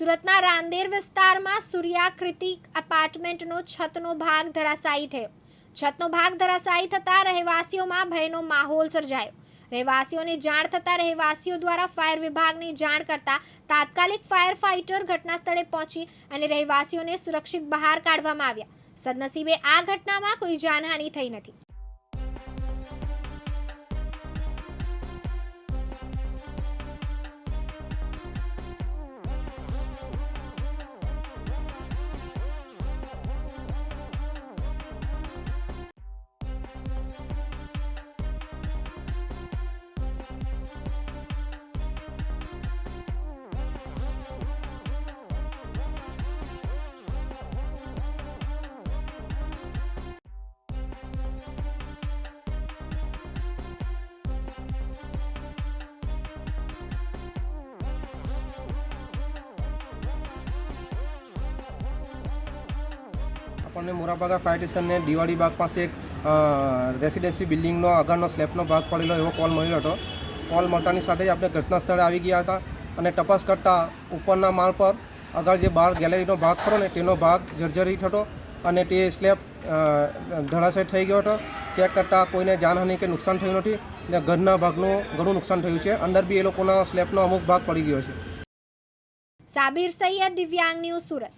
સુરતના રાંદેર વિસ્તારમાં સૂર્યાકૃતિ એપાર્ટમેન્ટનો છતનો ભાગ ધરાશાયી થયો. છતનો ભાગ ધરાશાયી થતાં રહેવાસીઓમાં ભયનો માહોલ સર્જાયો. રહેવાસીઓને જાણ થતાં રહેવાસીઓ દ્વારા ફાયર વિભાગને જાણ કરતા તાત્કાલિક ફાયર ફાઇટર ઘટના સ્થળે પહોંચી અને રહેવાસીઓને સુરક્ષિત બહાર કાઢવામાં આવ્યા. સદનસીબે આ ઘટનામાં કોઈ જાનહાનિ થઈ નથી. આપણને મોરાબાગા ફાયર સ્ટેશનને દિવાળી બાગ પાસે એક રેસિડેન્સી બિલ્ડિંગનો આગળનો સ્લેબનો ભાગ પડેલો એવો કોલ મળ્યો હતો. કોલ મળતાની સાથે જ આપણે ઘટના સ્થળે આવી ગયા હતા અને તપાસ કરતાં ઉપરના માળ પર આગળ જે બાર ગેલેરીનો ભાગ ખરો ને તેનો ભાગ જર્જરી થતો અને તે સ્લેબ ધડાશય થઈ ગયો હતો. ચેક કરતાં કોઈને જાનહાનિ કે નુકસાન થયું નથી ને ઘરના ભાગનું ઘણું નુકસાન થયું છે. અંદર બી એ લોકોના સ્લેબનો અમુક ભાગ પડી ગયો છે. સાબિર સૈયદ દિવ્યાંગ ન્યૂઝ સુરત.